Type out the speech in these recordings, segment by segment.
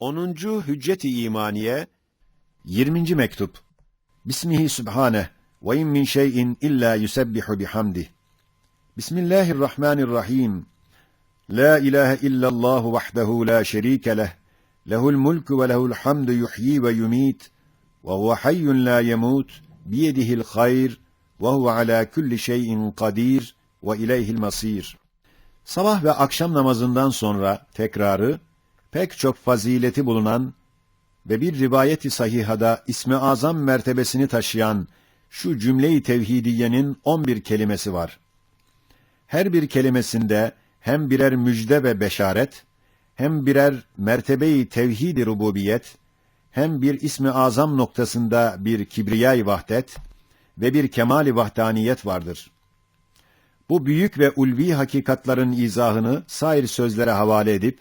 10. Hücceti İmaniye 20. mektup. Bismihi Sübhane ve in min şeyin illa yusebbihu bihamdih Bismillahirrahmanirrahim. La ilahe illallah vahdehu la şerike leh. Lehul mulku ve lehul hamdu yuhyi ve yumit. Ve huve hayyun la yemut. Biyedihil hayr ve huve ala kulli şeyin kadir ve ileyhil masir. Sabah ve akşam namazından sonra tekrarı pek çok fazileti bulunan ve bir rivayeti sahihada ismi azam mertebesini taşıyan şu cümle-i tevhidiyenin 11 kelimesi var. Her bir kelimesinde hem birer müjde ve beşaret, hem birer mertebe-i tevhid-i rububiyet, hem bir ismi azam noktasında bir kibriyay vahdet ve bir kemali vahdaniyet vardır. Bu büyük ve ulvi hakikatların izahını sair sözlere havale edip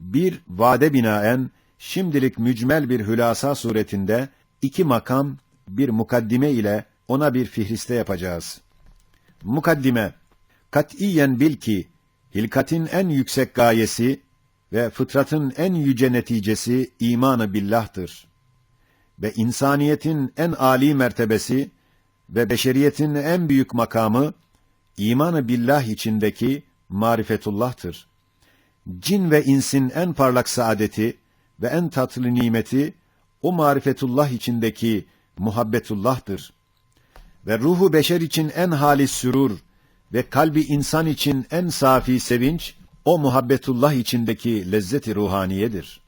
bir vade binaen şimdilik mücmel bir hülasa suretinde iki makam bir mukaddime ile ona bir fihriste yapacağız. Mukaddime katiyen bil ki hilkatin en yüksek gayesi ve fıtratın en yüce neticesi imanı billah'tır. Ve insaniyetin en âli mertebesi ve beşeriyetin en büyük makamı imanı billah içindeki marifetullah'tır. Cin ve insin en parlak saadeti ve en tatlı nimeti o marifetullah içindeki muhabbetullah'tır. Ve ruhu beşer için en halis sürur ve kalbi insan için en safi sevinç o muhabbetullah içindeki lezzeti ruhaniyedir.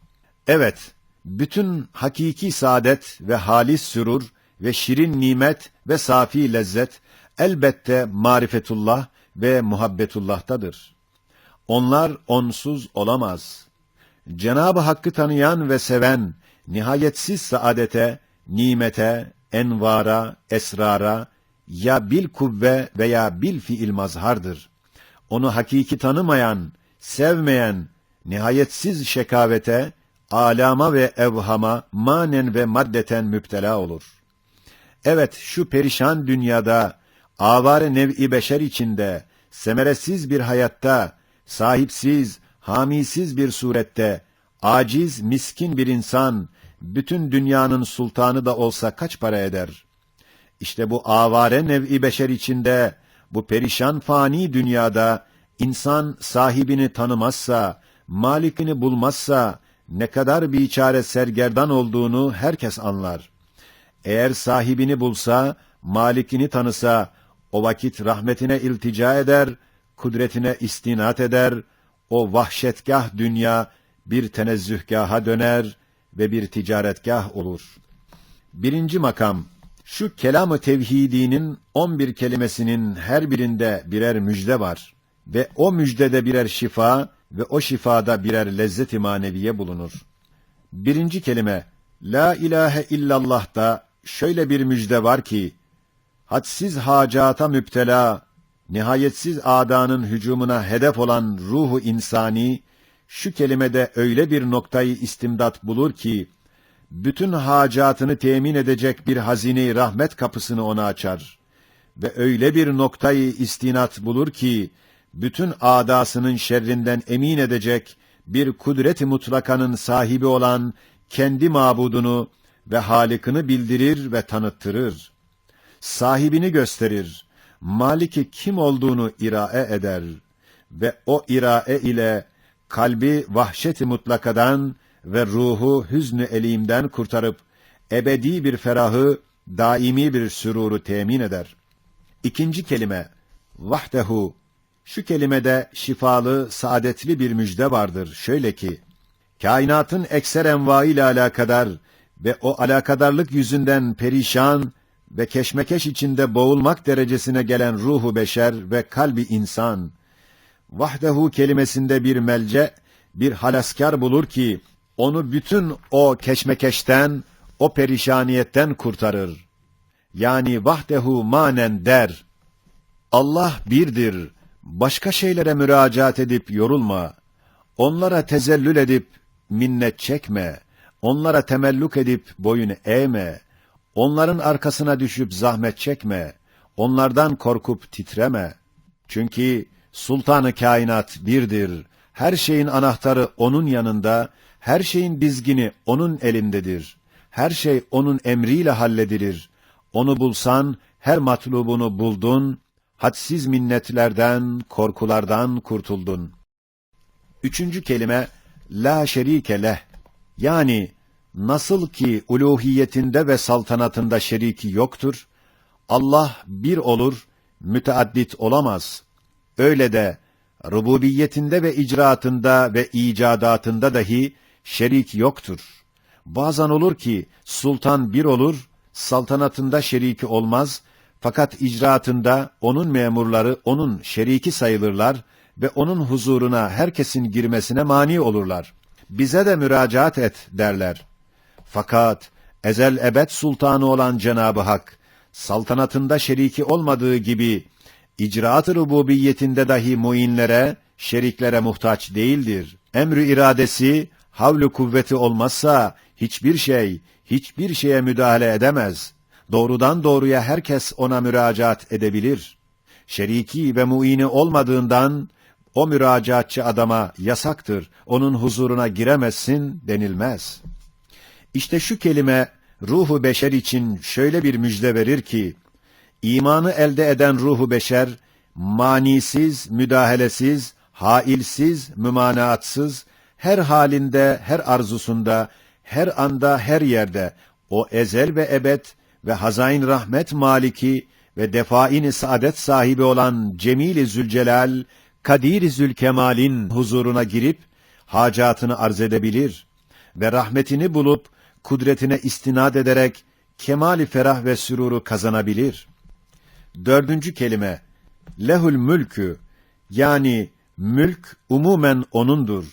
Evet, bütün hakiki saadet ve halis sürur ve şirin nimet ve safi lezzet elbette marifetullah ve muhabbetullah'tadır. Onlar onsuz olamaz. Cenab-ı Hakk'ı tanıyan ve seven, nihayetsiz saadete, nimete, envara, esrara, ya bil kuvve veya bil fiil mazhardır. Onu hakiki tanımayan, sevmeyen, nihayetsiz şekavete, alama ve evhama, manen ve maddeten müptela olur. Evet, şu perişan dünyada, avare nev'i beşer içinde, semeresiz bir hayatta, sahipsiz, hamisiz bir surette, aciz, miskin bir insan, bütün dünyanın sultanı da olsa kaç para eder? İşte bu avare nev'i beşer içinde, bu perişan fani dünyada, insan sahibini tanımazsa, malikini bulmazsa, ne kadar biçare sergerdan olduğunu herkes anlar. Eğer sahibini bulsa, malikini tanısa, o vakit rahmetine iltica eder, kudretine istinat eder, o vahşetgah dünya bir tenezzühgaha döner ve bir ticaretgah olur. Birinci makam, şu kelam-ı tevhidinin on bir kelimesinin her birinde birer müjde var ve o müjdede birer şifa ve o şifada birer lezzet-i maneviye bulunur. Birinci kelime, La ilahe illallah'ta şöyle bir müjde var ki, hadsiz hacata müptela, nihayetsiz adanın hücumuna hedef olan ruhu insani, şu kelimede öyle bir noktayı istimdat bulur ki, bütün hacatını temin edecek bir hazine rahmet kapısını ona açar. Ve öyle bir noktayı istinat bulur ki, bütün adasının şerrinden emin edecek bir kudret-i mutlakanın sahibi olan kendi mabudunu ve halikini bildirir ve tanıttırır. Sahibini gösterir. Maliki kim olduğunu irae eder ve o irae ile kalbi vahşeti mutlakadan ve ruhu hüznü elimden kurtarıp ebedi bir ferahı, daimi bir süruru temin eder. İkinci kelime vahdehu şu kelimede şifalı, saadetli bir müjde vardır. Şöyle ki, kainatın ekser enva ile alakadar ve o alakadarlık yüzünden perişan ve keşmekeş içinde boğulmak derecesine gelen ruhu beşer ve kalbi insan, vahdehu kelimesinde bir melce, bir halaskar bulur ki, onu bütün o keşmekeşten, o perişaniyetten kurtarır. Yani vahdehu manen der. Allah birdir, başka şeylere müracaat edip yorulma. Onlara tezellül edip minnet çekme. Onlara temelluk edip boyun eğme. Onların arkasına düşüp zahmet çekme. Onlardan korkup titreme. Çünkü sultanı kainat birdir. Her şeyin anahtarı onun yanında, Her şeyin dizgini onun elindedir. Her şey onun emriyle halledilir. Onu bulsan her matlubunu buldun, hadsiz minnetlerden, korkulardan kurtuldun. Üçüncü kelime, la şerike leh. Yani, nasıl ki uluhiyetinde ve saltanatında şeriki yoktur, Allah bir olur, müteaddit olamaz. Öyle de, rububiyetinde ve icraatında ve icadatında dahi şerik yoktur. Bazen olur ki, sultan bir olur, saltanatında şeriki olmaz, fakat icraatında onun memurları onun şeriki sayılırlar ve onun huzuruna herkesin girmesine mani olurlar. Bize de müracaat et derler. Fakat ezel ebed sultanı olan Cenabı Hak saltanatında şeriki olmadığı gibi icraat-ı rububiyetinde dahi muinlere, şeriklere muhtaç değildir. Emrü iradesi, havlu kuvveti olmazsa hiçbir şey, hiçbir şeye müdahale edemez. Doğrudan doğruya herkes ona müracaat edebilir. Şeriki ve muini olmadığından o müracaatçı adama yasaktır, onun huzuruna giremezsin denilmez. İşte şu kelime ruhu beşer için şöyle bir müjde verir ki, imanı elde eden ruhu beşer, manisiz, müdahalesiz, hailsiz, mümanaatsız, her halinde, her arzusunda, her anda, her yerde, o ezel ve ebed ve hazain rahmet maliki ve defain saadet sahibi olan Cemil-i Zülcelal, Kadir-i Zülkemal'in huzuruna girip, hacatını arz edebilir ve rahmetini bulup, kudretine istinad ederek, kemali ferah ve süruru kazanabilir. Dördüncü kelime, lehul mülkü, yani mülk umumen O'nundur.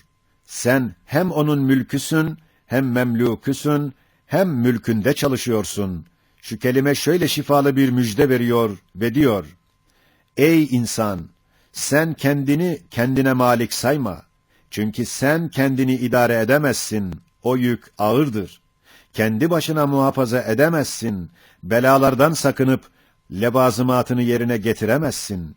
Sen hem O'nun mülküsün, hem memluküsün, hem mülkünde çalışıyorsun. Şu kelime şöyle şifalı bir müjde veriyor ve diyor, Ey insan! Sen kendini kendine malik sayma. Çünkü sen kendini idare edemezsin. O yük ağırdır. Kendi başına muhafaza edemezsin. Belalardan sakınıp lebazımatını yerine getiremezsin.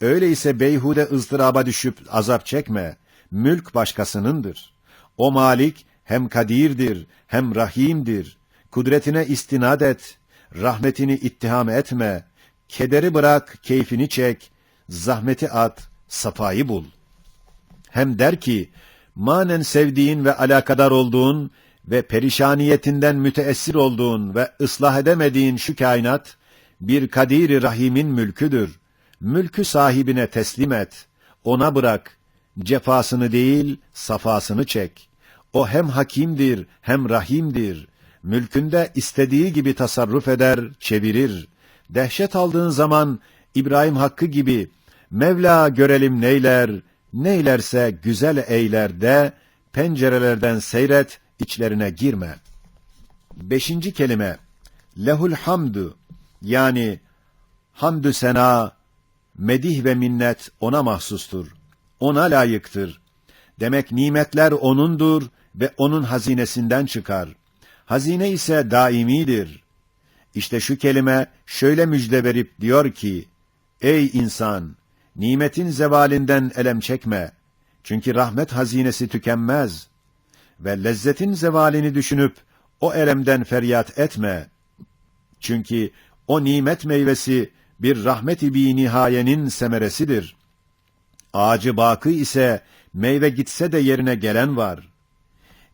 Öyleyse beyhude ızdıraba düşüp azap çekme. Mülk başkasınındır. O malik hem kadirdir, hem rahimdir. Kudretine istinad et. Rahmetini ittiham etme. Kederi bırak, keyfini çek. Zahmeti at, safayı bul. Hem der ki, manen sevdiğin ve alakadar olduğun ve perişaniyetinden müteessir olduğun ve ıslah edemediğin şu kainat, bir kadiri rahimin mülküdür. Mülkü sahibine teslim et, ona bırak, cefasını değil, safasını çek. O hem hakimdir, hem rahimdir. Mülkünde istediği gibi tasarruf eder, çevirir. Dehşet aldığın zaman, İbrahim Hakkı gibi, Mevla görelim neyler, neylerse güzel eyler de, pencerelerden seyret, içlerine girme. Beşinci kelime, lehul hamdu, yani hamdü sena, medih ve minnet ona mahsustur. Ona layıktır. Demek nimetler O'nundur ve O'nun hazinesinden çıkar. Hazine ise daimidir. İşte şu kelime şöyle müjde verip diyor ki, Ey insan! Nimetin zevalinden elem çekme. Çünkü rahmet hazinesi tükenmez. Ve lezzetin zevalini düşünüp o elemden feryat etme. Çünkü o nimet meyvesi bir rahmet-i bi nihayenin semeresidir. Ağacı bakı ise meyve gitse de yerine gelen var.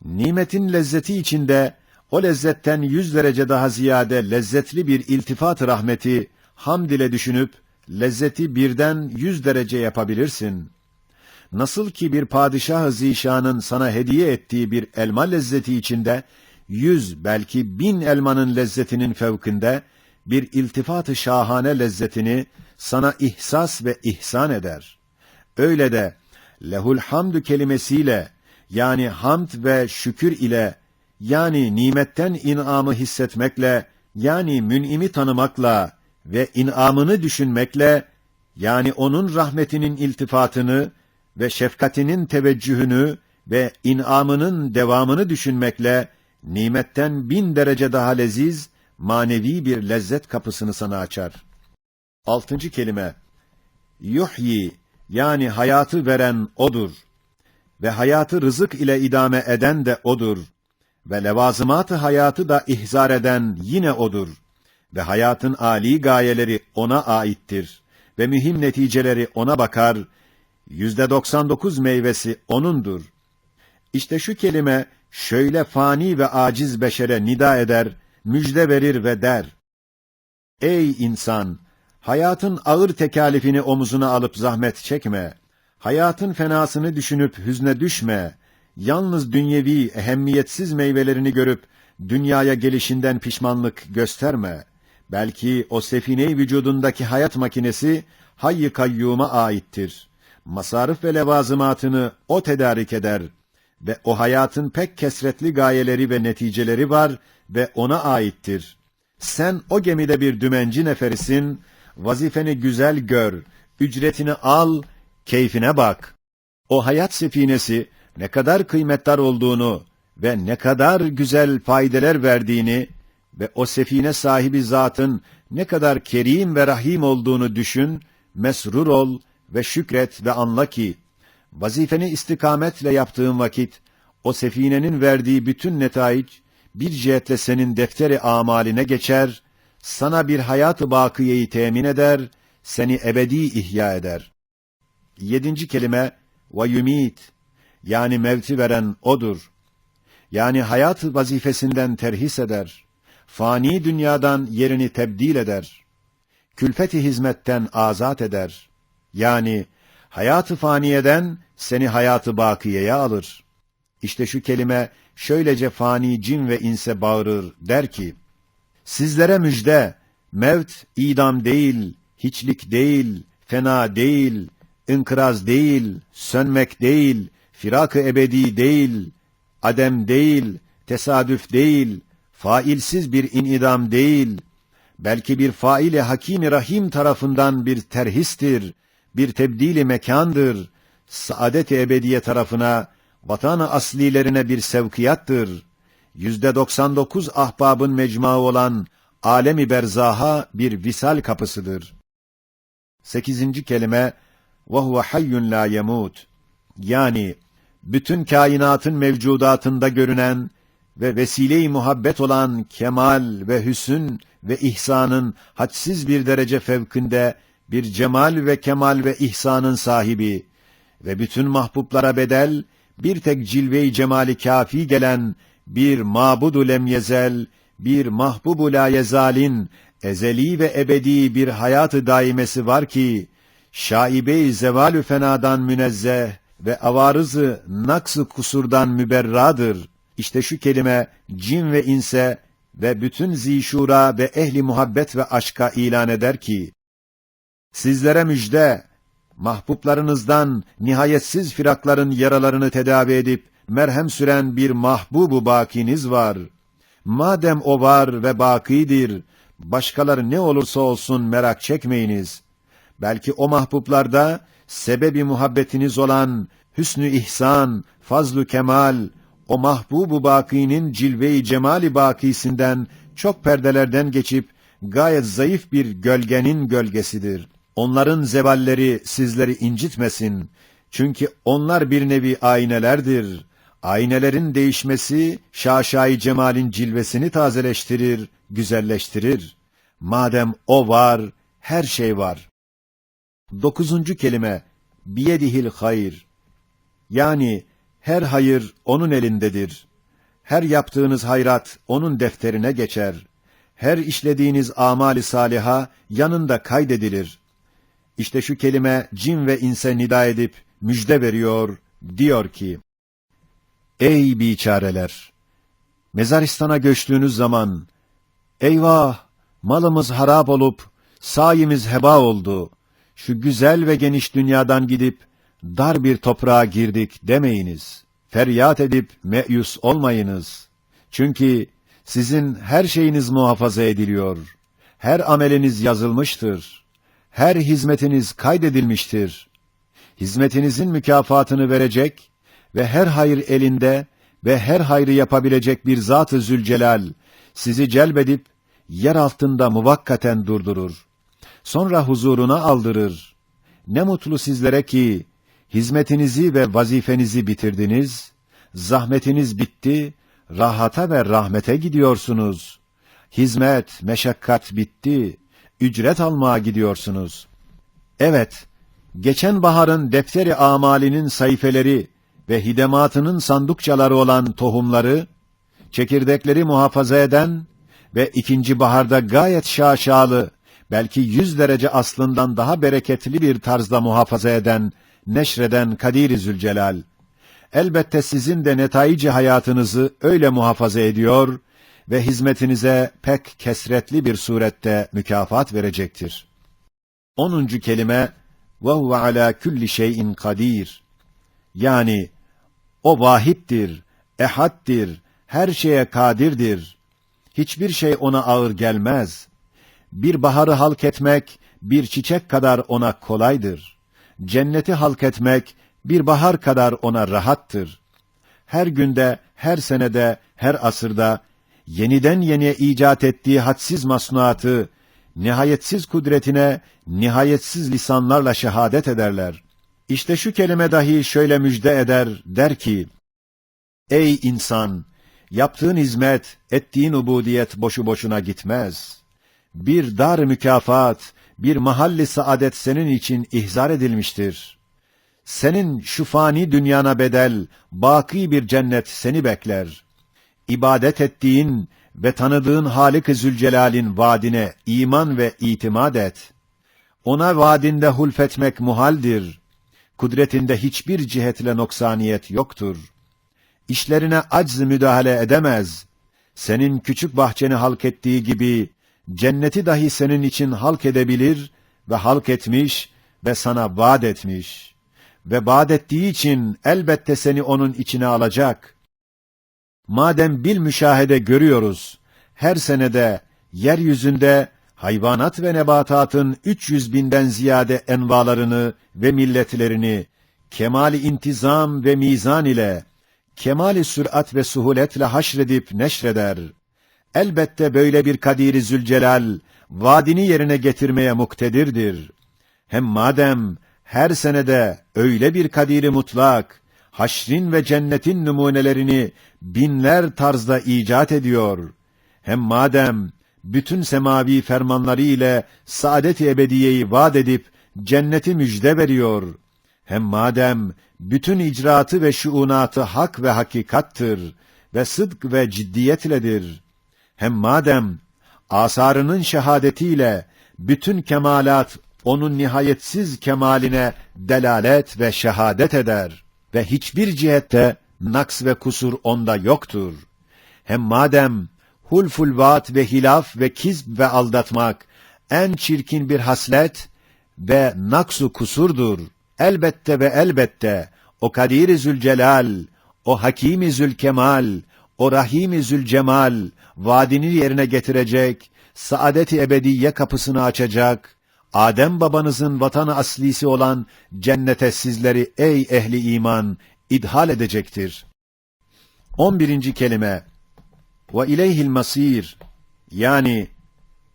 Nimetin lezzeti içinde o lezzetten yüz derece daha ziyade lezzetli bir iltifat rahmeti hamd ile düşünüp lezzeti birden yüz derece yapabilirsin. Nasıl ki bir padişah-ı zişanın sana hediye ettiği bir elma lezzeti içinde, yüz belki bin elmanın lezzetinin fevkinde, bir iltifat-ı şahane lezzetini sana ihsas ve ihsan eder. Öyle de, lehul hamdü kelimesiyle, yani hamd ve şükür ile, yani nimetten inamı hissetmekle, yani mün'imi tanımakla, ve inamını düşünmekle, yani onun rahmetinin iltifatını ve şefkatinin teveccühünü ve inamının devamını düşünmekle, nimetten bin derece daha leziz, manevi bir lezzet kapısını sana açar. Altıncı kelime, yuhyi, yani hayatı veren O'dur. ve hayatı rızık ile idame eden de odur. Ve levazımat-ı hayatı da ihzar eden yine odur. Ve hayatın âli gayeleri ona aittir. Ve mühim neticeleri ona bakar, yüzde 99 meyvesi O'nundur. İşte şu kelime, şöyle fani ve aciz beşere nida eder, müjde verir ve der. Ey insan! Hayatın ağır tekalifini omuzuna alıp zahmet çekme. Hayatın fenasını düşünüp hüzne düşme. Yalnız dünyevi, ehemmiyetsiz meyvelerini görüp, dünyaya gelişinden pişmanlık gösterme. Belki o sefine vücudundaki hayat makinesi, hayy kayyuma aittir. Masarif ve levazımatını o tedarik eder ve o hayatın pek kesretli gayeleri ve neticeleri var ve ona aittir. Sen o gemide bir dümenci neferisin, vazifeni güzel gör, ücretini al, keyfine bak. O hayat sefinesi ne kadar kıymetdar olduğunu ve ne kadar güzel faydeler verdiğini ve o sefine sahibi zatın ne kadar kerim ve rahim olduğunu düşün, mesrur ol ve şükret ve anla ki, vazifeni istikametle yaptığın vakit, o sefinenin verdiği bütün netaic, bir cihetle senin defteri amaline geçer, sana bir hayat-ı bakiyeyi temin eder, seni ebedi ihya eder. Yedinci kelime, ve yumit, yani mevti veren O'dur. Yani hayat vazifesinden terhis eder. Fani dünyadan yerini tebdil eder. Külfeti hizmetten azat eder. Yani hayatı faniyeden seni hayatı bakiyeye alır. İşte şu kelime şöylece fani cin ve inse bağırır der ki, Sizlere müjde, mevt idam değil, hiçlik değil, fena değil, inkıraz değil, sönmek değil, firak-ı ebedi değil, adem değil, tesadüf değil, failsiz bir inidam değil, belki bir faile hakimi rahim tarafından bir terhistir, bir tebdili mekandır, saadet-i ebediye tarafına, vatan-ı aslilerine bir sevkiyattır. Yüzde 99 ahbabın mecmuası olan alemi berzaha bir visal kapısıdır. Sekizinci kelime ve huve hayyun la yemut. Yani bütün kainatın mevcudatında görünen ve vesile-i muhabbet olan kemal ve hüsün ve ihsanın hadsiz bir derece fevkinde bir cemal ve kemal ve ihsanın sahibi ve bütün mahbublara bedel bir tek cilve-i cemali kafi gelen bir mabudu lem yezel, bir mahbubu la yezalin ezeli ve ebedi bir hayatı daimesi var ki şaibe-i zevalü fenadan münezzeh ve avarızı naksı kusurdan müberradır. İşte şu kelime cin ve inse ve bütün zişura ve ehli muhabbet ve aşka ilan eder ki, Sizlere müjde, mahbublarınızdan nihayetsiz firakların yaralarını tedavi edip, merhem süren bir mahbubu bakiniz var. Madem o var ve bakidir, başkaları ne olursa olsun merak çekmeyiniz. Belki o mahbublarda, sebebi muhabbetiniz olan hüsnü ihsan, fazlu kemal, o mahbubu bakinin cilve-i cemali bakisinden çok perdelerden geçip gayet zayıf bir gölgenin gölgesidir. Onların zevalleri sizleri incitmesin. Çünkü onlar bir nevi aynelerdir. Aynelerin değişmesi şaşayı cemalin cilvesini tazeleştirir, güzelleştirir. Madem o var, her şey var. Dokuzuncu kelime biyedihil hayır. Yani her hayır onun elindedir. Her yaptığınız hayrat onun defterine geçer. Her işlediğiniz amali saliha yanında kaydedilir. İşte şu kelime cin ve inse nida edip müjde veriyor, diyor ki, Ey biçareler! Mezaristan'a göçtüğünüz zaman, eyvah! Malımız harap olup, sayimiz heba oldu. Şu güzel ve geniş dünyadan gidip, dar bir toprağa girdik demeyiniz. Feryat edip meyus olmayınız. Çünkü sizin her şeyiniz muhafaza ediliyor. Her ameliniz yazılmıştır. Her hizmetiniz kaydedilmiştir. Hizmetinizin mükafatını verecek ve her hayır elinde ve her hayrı yapabilecek bir Zat-ı Zülcelal sizi celbedip yer altında muvakkaten durdurur. Sonra huzuruna aldırır. Ne mutlu sizlere ki Hizmetinizi ve vazifenizi bitirdiniz, zahmetiniz bitti, rahata ve rahmete gidiyorsunuz. Hizmet, meşakkat bitti, ücret almaya gidiyorsunuz. Evet, geçen baharın defteri amalinin sayfeleri ve hidematının sandukçaları olan tohumları, çekirdekleri muhafaza eden ve ikinci baharda gayet şaşalı, belki yüz derece aslından daha bereketli bir tarzda muhafaza eden, neşreden Kadir-i Zülcelal, elbette sizin de netaici hayatınızı öyle muhafaza ediyor ve hizmetinize pek kesretli bir surette mükafat verecektir. 10. kelime ve huve ala külli şeyin kadir. Yani o vahittir, ehaddir, her şeye kadirdir. Hiçbir şey ona ağır gelmez. Bir baharı halk etmek bir çiçek kadar ona kolaydır. Cenneti halk etmek bir bahar kadar ona rahattır. Her günde, her senede, her asırda yeniden yeniye icat ettiği hadsiz masnuatı, nihayetsiz kudretine, nihayetsiz lisanlarla şehadet ederler. İşte şu kelime dahi şöyle müjde eder, der ki, Ey insan! Yaptığın hizmet, ettiğin ubudiyet boşu boşuna gitmez. Bir dar mükafat, bir mahalli saadet senin için ihzar edilmiştir. Senin şu fani dünyana bedel, baki bir cennet seni bekler. İbadet ettiğin ve tanıdığın Halik-i Zülcelal'in vaadine iman ve itimat et. Ona vaadinde hulfetmek muhaldir. Kudretinde hiçbir cihetle noksaniyet yoktur. İşlerine acz müdahale edemez. Senin küçük bahçeni halk ettiği gibi, cenneti dahi senin için halk edebilir ve halk etmiş ve sana vaat etmiş. Ve vaat ettiği için elbette seni onun içine alacak. Madem bil müşahede görüyoruz, her senede yeryüzünde hayvanat ve nebatatın 300 binden ziyade envalarını ve milletlerini kemali intizam ve mizan ile, kemali sürat ve suhuletle haşredip neşreder. Elbette böyle bir Kadir-i Zülcelal, vaadini yerine getirmeye muktedirdir. Hem madem her senede öyle bir Kadir-i Mutlak, haşrin ve cennetin numunelerini binler tarzda icat ediyor. Hem madem bütün semavi fermanları ile saadet-i ebediyeyi vaat edip cenneti müjde veriyor. Hem madem bütün icraatı ve şuunatı hak ve hakikattır ve sıdk ve ciddiyetledir. Hem madem asarının şehadetiyle bütün kemalat onun nihayetsiz kemaline delalet ve şehadet eder ve hiçbir cihette naks ve kusur onda yoktur. Hem madem hulful vaat ve hilaf ve kizb ve aldatmak en çirkin bir haslet ve naksu kusurdur. Elbette ve elbette o Kadir-i Zülcelal, o Hakim-i Zülkemal, o Rahim-i Zülcemal vaadini yerine getirecek, saadet-i ebediye kapısını açacak, Adem babanızın vatanı aslisi olan cennete sizleri ey ehli iman idhal edecektir. 11. kelime ve ileyhil masir yani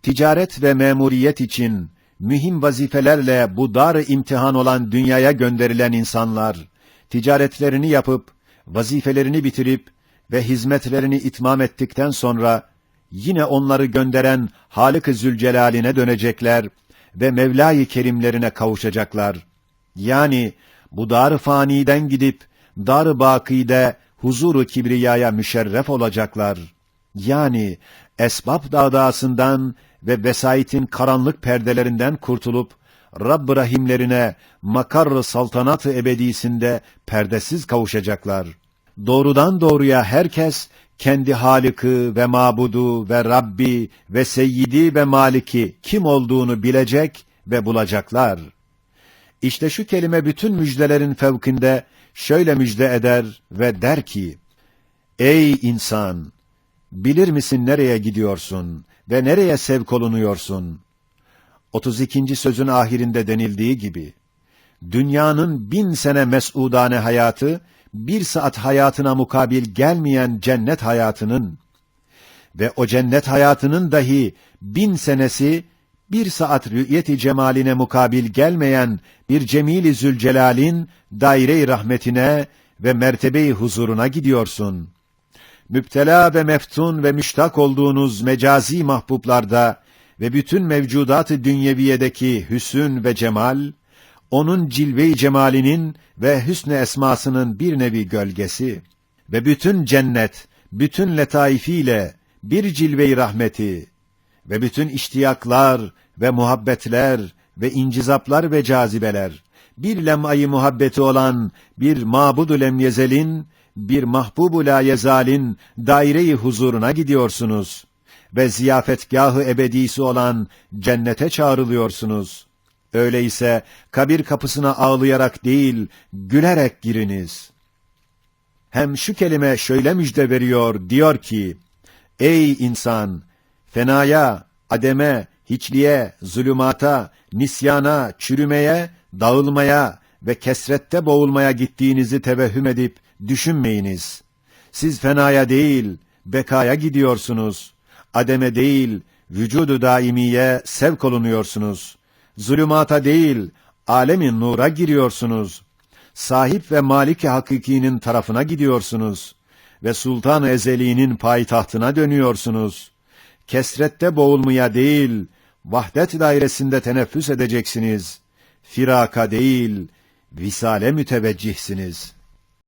ticaret ve memuriyet için mühim vazifelerle bu dar imtihan olan dünyaya gönderilen insanlar ticaretlerini yapıp vazifelerini bitirip ve hizmetlerini itmam ettikten sonra yine onları gönderen Halık-ı Zülcelal'ine dönecekler ve Mevla-i Kerimlerine kavuşacaklar. Yani bu dar faniden gidip dar bakide huzuru kibriyaya müşerref olacaklar. Yani esbab dağdağısından ve vesayetin karanlık perdelerinden kurtulup Rabb rahimlerine makar saltanat-ı ebedisinde perdesiz kavuşacaklar. Doğrudan doğruya herkes kendi Halık'ı ve Mabudu ve Rabbi ve Seyyidi ve Maliki kim olduğunu bilecek ve bulacaklar. İşte şu kelime bütün müjdelerin fevkinde şöyle müjde eder ve der ki, Ey insan! Bilir misin nereye gidiyorsun ve nereye sevk olunuyorsun? 32. sözün ahirinde denildiği gibi, dünyanın bin sene mes'udane hayatı, bir saat hayatına mukabil gelmeyen cennet hayatının ve o cennet hayatının dahi bin senesi bir saat rü'yeti cemaline mukabil gelmeyen bir Cemil-i Zülcelal'in daire-i rahmetine ve mertebe-i huzuruna gidiyorsun. Müptela ve meftun ve müştak olduğunuz mecazi mahbublarda ve bütün mevcudat-ı dünyeviyedeki hüsün ve cemal, onun cilve-i cemalinin ve hüsn esmasının bir nevi gölgesi ve bütün cennet, bütün letaifiyle bir cilve-i rahmeti ve bütün iştiyaklar ve muhabbetler ve incizaplar ve cazibeler, bir lem'ayı muhabbeti olan bir mabudu lemyezelin, bir mahbubu la yezalin daire-i huzuruna gidiyorsunuz ve ziyafetgahı ebedisi olan cennete çağrılıyorsunuz. Öyleyse kabir kapısına ağlayarak değil, gülerek giriniz. Hem şu kelime şöyle müjde veriyor, diyor ki, Ey insan! Fenaya, ademe, hiçliğe, zulümata, nisyana, çürümeye, dağılmaya ve kesrette boğulmaya gittiğinizi tevehhüm edip düşünmeyiniz. Siz fenaya değil, bekaya gidiyorsunuz. Ademe değil, vücudu daimiye sevk olunuyorsunuz. Zulümata değil, alemin nura giriyorsunuz. Sahip ve maliki hakikinin tarafına gidiyorsunuz ve sultan ezeliğinin payitahtına dönüyorsunuz. Kesrette boğulmaya değil, vahdet dairesinde teneffüs edeceksiniz. Firaka değil, visale müteveccihsiniz.''